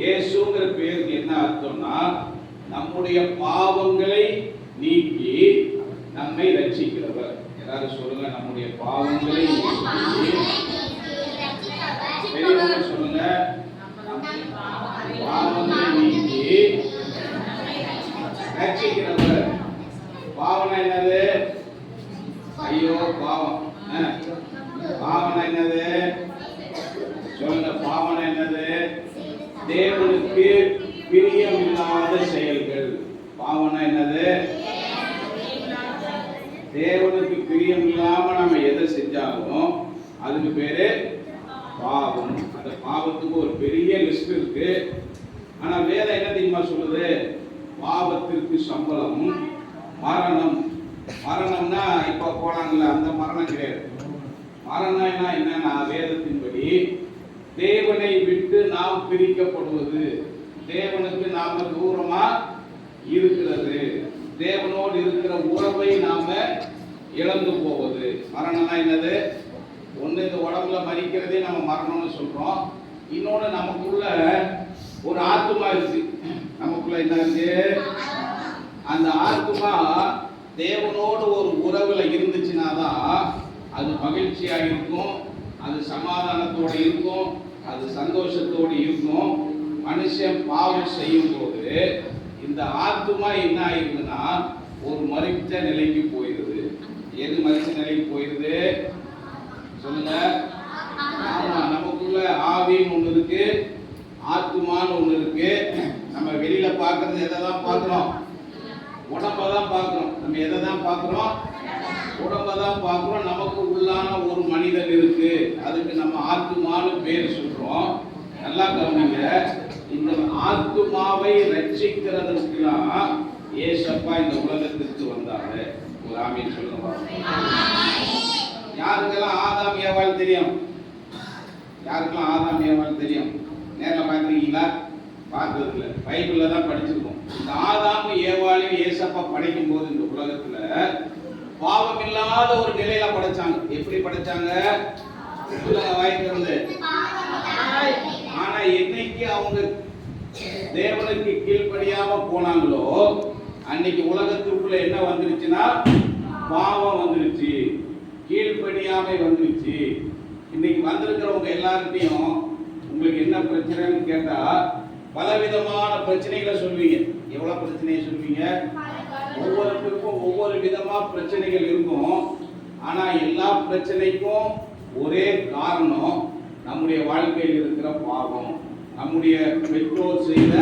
இயேசுங்கிற பேருக்கு என்ன அர்த்தம்னா நம்முடைய பாவங்களை நீக்கி நம்மை ரட்சிக்கிறவர் எல்லாரும் சொல்லுங்க நம்முடைய பாவங்களை நீக்கி பெரியவங்க சொல்லுங்க பாவங்களை நீக்கி ரட்சிக்கிறவர் பாவனை என்னது? ஐயோ பாவம். பாவனை என்னது சொல்லுங்க பாவனை என்னது தேவனுக்கு பிரியமில்லாத செயல்கள். பாவனை என்னது? தேவனுக்கு பிரியம் இல்லாம நம்ம எதை செஞ்சாலும் அதுக்கு பேரு பாவம். அந்த பாவத்துக்கு ஒரு பெரிய லிஸ்ட் இருக்கு. ஆனா வேதம் என்ன தெரியுமா சொல்லுது? பாவத்திற்கு சம்பளம் மரணம். மரணம்னா இப்ப போனாங்கல்ல அந்த மரணம் கிடையாது. மரணம்னா என்னன்னா வேதத்தின்படி தேவனை விட்டு நாம் பிரிக்கப்படுவது. தேவனுக்கு நாம தூரமா இருக்கிறது. தேவனோடு இருக்கிற உறவை நாம இழந்து போவது. மரணம்னா என்னது? ஒன்று இந்த உடம்புல மறிக்கிறதே நம்ம மரணம்னு சொல்றோம். இன்னொன்று நமக்குள்ள ஒரு ஆத்துமா இருக்கு. நமக்குள்ள என்ன இருக்கு? அந்த ஆத்துமா தேவனோடு ஒரு உறவுல இருந்துச்சுன்னா தான் அது மகிழ்ச்சியாக இருக்கும். அது சமாதானத்தோடு இருக்கும் அது சந்தோஷத்தோடு இருக்கும். மனுஷன் பாவம் செய்யும் போது இந்த ஆத்துமா என்ன ஆயிருதுன்னா ஒரு மறித்த நிலைக்கு போயிருது. எது மறித்த நிலைக்கு போயிருது? சொல்லுங்க. ஆமா நமக்குள்ள ஆவின்னு ஒண்ணு இருக்கு ஆத்துமான்னு ஒண்ணு இருக்கு. நம்ம வெளியில பாக்குறது எதை தான் பாக்குறோம் உடம்ப தான் பார்க்கிறோம். நம்ம எதை தான் பாக்குறோம் உடம்ப தான் நமக்கு உள்ளான ஒரு மனிதன் இருக்கு. அதுக்கு நம்ம ஆத்துமான்னு பேர் சொல்றோம். நல்லா கவனிங்க. இந்த ஆத்துமாவை ரட்சிக்கிறதுக்குலாம் ஏசப்பா இந்த உலகத்திற்கு வந்தாரு. ஒரு ஆமீன் சொல்லுங்க யாருக்கெல்லாம் ஆதாம் ஏவாள் தெரியும்? யாருக்கெல்லாம் ஆதாம் ஏவாள் தெரியும்? நேரில் பார்த்துருக்கீங்களா? பார்த்தது இல்லை பைபிளில் தான் படிச்சிருக்கோம். இந்த ஆதாம் ஏவாளையும் ஏசப்பா படைக்கும் போது இந்த உலகத்துல பாவம் இல்லாத ஒரு நிலையில படைச்சாங்க. எப்படி படைச்சாங்க? சொல்லுங்க ஆனா என்னைக்கு அவங்க தேவனுக்கு கீழ்படியாம போனாங்களோ அன்னைக்கு உலகத்துக்குள்ள என்ன வந்துருச்சுன்னா பாவம் வந்துருச்சு கீழ்படியாமை வந்துருச்சு. இன்னைக்கு வந்திருக்கிறவங்க எல்லார்கிட்டையும் உங்களுக்கு என்ன பிரச்சனைன்னு கேட்டா பலவிதமான பிரச்சனைகளை சொல்வீங்க. எவ்வளவு பிரச்சனையை சொல்வீங்க? ஒவ்வொருத்தருக்கும் ஒவ்வொரு விதமா பிரச்சனைகள் இருக்கும். ஆனா எல்லா பிரச்சனைக்கும் ஒரே காரணம் நம்முடைய வாழ்க்கையில் இருக்கிற பாவம். நம்முடைய பெற்றோர் செய்த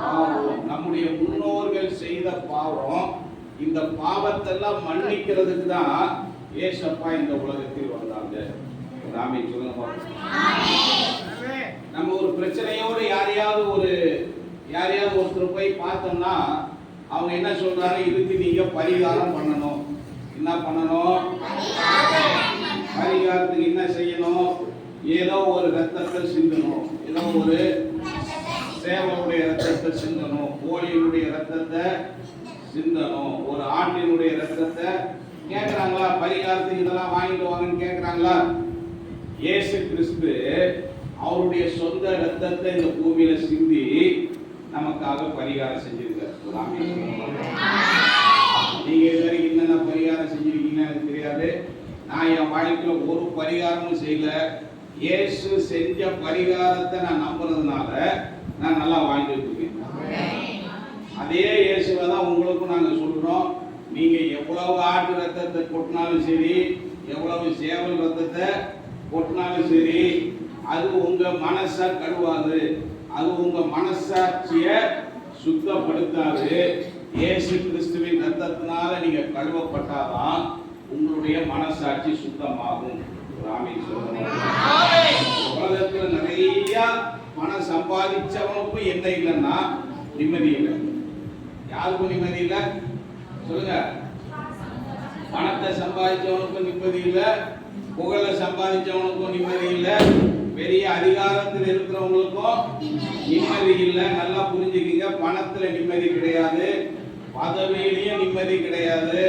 பாவம். நம்முடைய முன்னோர்கள் செய்த பாவம். இந்த பாவத்தெல்லாம் மன்னிக்கிறதுக்கு தான் ஏசப்பா இந்த உலகத்தில் வந்தாங்க. ராமே சொல்லுங்க. நம்ம ஒரு பிரச்சனையோடு யாரையாவது ஒரு யாரையாவது ஒருத்தர் போய் பார்த்தோம்னா அவங்க என்ன சொல்றாங்க? இதுக்கு நீங்க பரிகாரம் பண்ணணும். என்ன பண்ணணும்? பரிகாரத்துக்கு என்ன செய்யணும்? ஏதோ ஒரு ரத்தத்தை சிந்தணும். ஏதோ ஒரு சேவனுடைய ரத்தத்தை சிந்தணும். கோழியினுடைய ரத்தத்தை சிந்தணும். ஒரு ஆண்டினுடைய ரத்தத்தை கேட்குறாங்களா? பரிகாரத்துக்கு இதெல்லாம் வாங்கிட்டு வாங்கன்னு கேட்குறாங்களா? இயேசு கிறிஸ்து அவருடைய சொந்த ரத்தத்தை இந்த பூமியில சிந்தி நமக்காக பரிகாரம் செஞ்சிருக்கார். ஒரு நீங்க இது வரைக்கும் என்னென்ன பரிகாரம் செஞ்சிருக்கீங்கன்னு எனக்கு தெரியாது. நான் என் வாழ்க்கையில் ஒரு பரிகாரமும் செய்யல. இயேசு செஞ்ச பரிகாரத்தை நான் நம்புறதுனால நான் நல்லா வாழ்ந்துட்டு இருக்கேன். அதே இயேசுவை தான் உங்களுக்கும் நாங்கள் சொல்றோம். நீங்க எவ்வளவு ஆட்டு ரத்தத்தை கொட்டினாலும் சரி எவ்வளவு சேவல் ரத்தத்தை கொட்டினாலும் சரி அது உங்க மனசை கழுவாது. அது உங்க மனசாட்சிய சுத்தப்படுத்தாது. இயேசு கிறிஸ்துவின் ரத்தத்தினால நீங்க கழுவப்பட்டாதான் உங்களுடைய மனசாட்சி சுத்தமாகும். உலகத்துல நிறைய பணம் சம்பாதிச்சவனுக்கும் என்ன இல்லைன்னா நிம்மதி இல்லை. யாருக்கும் நிம்மதி இல்லை? சொல்லுங்க. பணத்தை சம்பாதிச்சவனுக்கும் நிம்மதி இல்லை. புகழை சம்பாதிச்சவனுக்கும் நிம்மதி இல்லை. பெரிய அதிகாரத்தில் இருக்கிறவங்களுக்கும் நிம்மதி இல்லை. நல்லா புரிஞ்சுக்கிங்க. பணத்துல நிம்மதி கிடையாது. பதவியிலையும் நிம்மதி கிடையாது.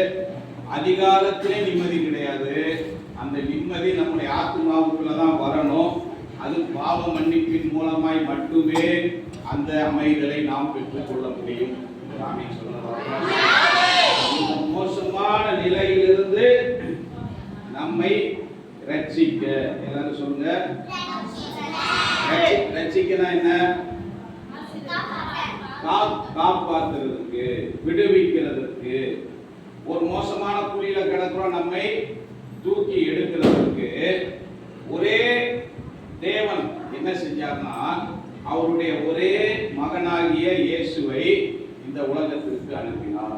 அதிகாரத்திலே நிம்மதி கிடையாது. அந்த நிம்மதி நம்முடைய ஆத்மாவுக்குள்ள தான் வரணும். அது பாவ மன்னிப்பின் மூலமாய் மட்டுமே அந்த அமைதலை நாம் பெற்றுக்கொள்ள முடியும். மோசமான நிலையிலிருந்து நம்மை ரட்சிக்க. எல்லாரும் சொல்லுங்க. ரட்சிக்கனா என்ன? காப்பாத்துறதுக்கு விடுவிக்கிறதுக்கு. ஒரு மோசமான குழியில கிடக்கிறோம் நம்மை தூக்கி எடுக்கிறதுக்கு. ஒரே தேவன் என்ன செஞ்சார்னா அவருடைய ஒரே மகனாகிய இயேசுவை இந்த உலகத்திற்கு அனுப்பினார்.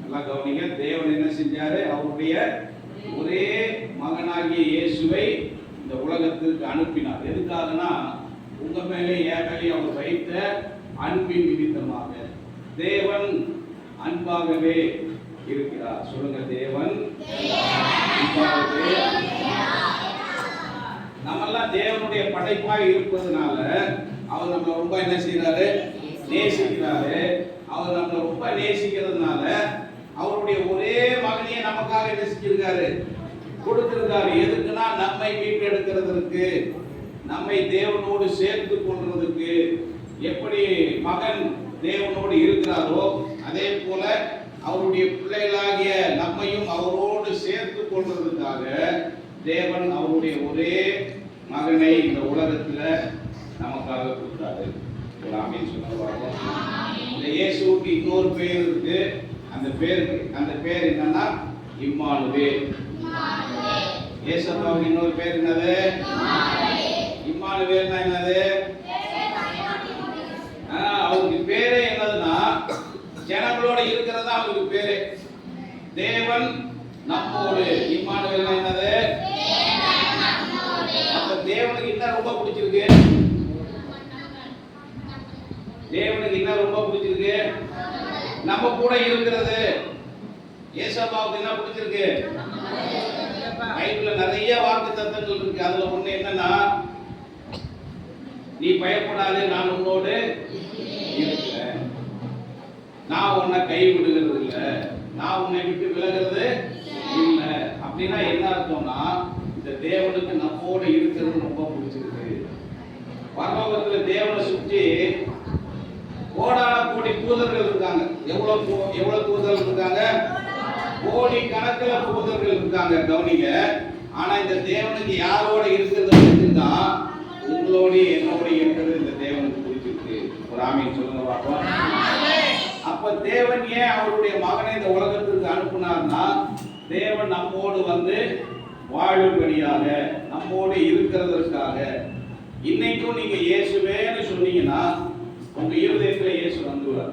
நல்லா கவனிங்க தேவன் என்ன செஞ்சாரு? அவருடைய ஒரே மகனாகிய இயேசுவை இந்த உலகத்திற்கு அனுப்பினார். எதுக்காகனா உங்க மேலே என் மேலே அவர் வைத்த அன்பின் நிமித்தமாக தேவன் அன்பாகவே இருக்கிறார். சொல்லுங்க தேவன் நம்மெல்லாம் தேவனுடைய படைப்பாக இருப்பதனால அவர் நம்மளை ரொம்ப என்ன செய்யறாரு நேசிக்கிறாரு. அவர் நம்மளை ரொம்ப நேசிக்கிறதுனால அவருடைய ஒரே மகனையே நமக்காக என்ன கொடுத்துருக்காரு கொடுத்திருக்காரு. எதுக்குன்னா நம்மை மீட்டெடுக்கிறதற்கு. நம்மை தேவனோடு சேர்த்து கொள்றதுக்கு எப்படி மகன் தேவனோடு இருக்கிறாரோ அதே போல அவருடைய பிள்ளைகளாகிய நம்மையும் அவரோடு சேர்த்து கொள்றதுக்காக தேவன் அவருடைய ஒரே மகனை இந்த உலகத்துல நமக்காக கொடுத்தாரு. ஆமீன் சொல்லுவாங்க இந்த இயேசுவுக்கு இன்னொரு பேர் இருக்கு. அந்த பேருக்கு அந்த பேர் என்னன்னா இம்மானுவே இயேசப்பாவுக்கு இன்னொரு பேர் என்னது? இம்மானுவேல் என்னது அவருக்கு பேரே என்னதுன்னா ஜனங்களோட இருக்கிறது அவருக்கு பேரே. தேவன் நம்மோடு. இம்மானுவேல் என்னது? அப்ப தேவனுக்கு என்ன ரொம்ப பிடிச்சிருக்கு. தேவனுக்கு என்ன ரொம்ப பிடிச்சிருக்கு. நம்ம கூட இருக்கிறது. ஏசப்பாவுக்கு என்ன பிடிச்சிருக்கு. பைபிள்ல நிறைய வாக்கு தத்துவங்கள் இருக்கு. அதுல ஒண்ணு என்னன்னா நீ பயப்படாதே நான் உன்னோடு இருக்கிறேன் நான் உன்னை கை விடுகிறது இல்லை. நான் உன்னை விட்டு விலகிறது இல்லை. அப்படின்னா என்ன அர்த்தம்னா இந்த தேவனுக்கு நம்மோட இருக்கிறது ரொம்ப பிடிச்சிருக்கு. பரலோகத்தில் தேவனை சுற்றி கோடான கோடி தூதர்கள் இருக்காங்க. எவ்வளவு எவ்வளவு தூதர்கள் இருக்காங்க? கோடி கணக்கில் தூதர்கள் இருக்காங்க கவனிங்க. ஆனா இந்த தேவனுக்கு யாரோட இருக்கிறது பிடிச்சிருந்தா உங்களோடு என்னோடு இருக்கிறது இந்த தேவனுக்கு பிடிச்சிருக்கு ஒரு ஆமையை சொல்லுங்க பார்ப்போம். அப்ப தேவன் ஏன் அவருடைய மகனை இந்த உலகத்திற்கு அனுப்புனார்னா தேவன் நம்மோடு வந்து வாழும்படியாக நம்மோடு இருக்கிறதற்காக. இன்னைக்கும் நீங்க இயேசுவேன்னு சொன்னீங்கன்னா உங்க இருதயத்துல இயேசு வந்துவார்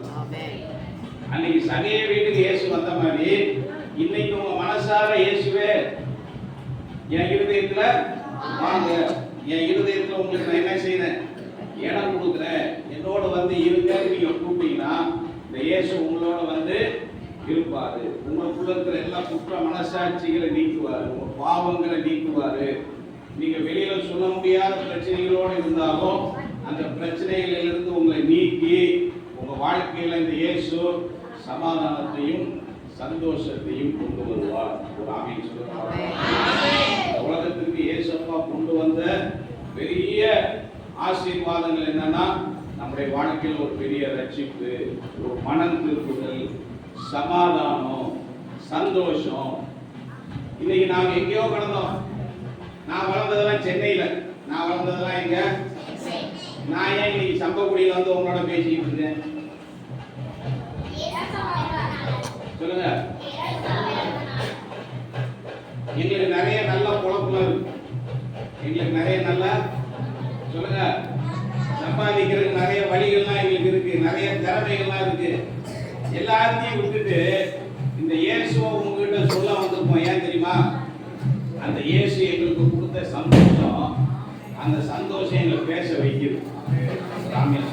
அன்னைக்கு சகைய வீட்டுக்கு இயேசு வந்த மாதிரி இன்னைக்கு உங்க மனசார இயேசுவே என் இருதயத்துல வாங்க. என் இருதயத்தில் உங்களுக்கு நான் என்ன செய்யறேன் இடம் கொடுக்குறேன். என்னோட வந்து இருங்க நீங்க கூப்பிட்டீங்கன்னா இந்த இயேசு உங்களோட வந்து இருப்பாரு. உங்களுக்குள்ள இருக்கிற எல்லா குற்ற மனசாட்சிகளை நீக்குவாரு. உங்க பாவங்களை நீக்குவாரு. நீங்க வெளியில சொல்ல முடியாத பிரச்சனைகளோடு இருந்தாலும் அந்த பிரச்சனைகளிலிருந்து உங்களை நீக்கி உங்க வாழ்க்கையில இந்த இயேசு சமாதானத்தையும் சந்தோஷத்தையும் கொண்டு வருவார். ஒரு ஆமீன் சொல்லுவார் இந்த உலகத்திற்கு இயேசப்பா கொண்டு வந்த பெரிய ஆசீர்வாதங்கள் என்னன்னா நம்முடைய வாழ்க்கையில் ஒரு பெரிய ரட்சிப்பு ஒரு மனம் திருப்புதல் சமாதானம் சந்தோஷம். இன்னைக்கு நாம் எங்கேயோ கடந்தோம் நான் வளர்ந்ததெல்லாம் சென்னையில. நான் வளர்ந்ததெல்லாம் எங்க? நான் ஏன் இன்னைக்கு சம்பக்குடியில் வந்து உங்களோட பேசிக்கிட்டு இருக்கேன்? சொல்லுங்க. எங்களுக்கு நிறைய நல்ல குழப்பம் இருக்கு. எங்களுக்கு நிறைய நல்ல சொல்லுங்க. சம்பாதிக்கிறதுக்கு நிறைய வழிகள்லாம் எங்களுக்கு இருக்கு. நிறைய திறமைகள்லாம் இருக்கு. எல்லாத்தையும் விட்டுட்டு இந்த இயேசுவை உங்ககிட்ட சொல்ல வந்திருப்போம். ஏன் தெரியுமா? அந்த இயேசு எங்களுக்கு கொடுத்த சந்தோஷம் அந்த சந்தோஷம் எங்களை பேச வைக்கிறது ராமியா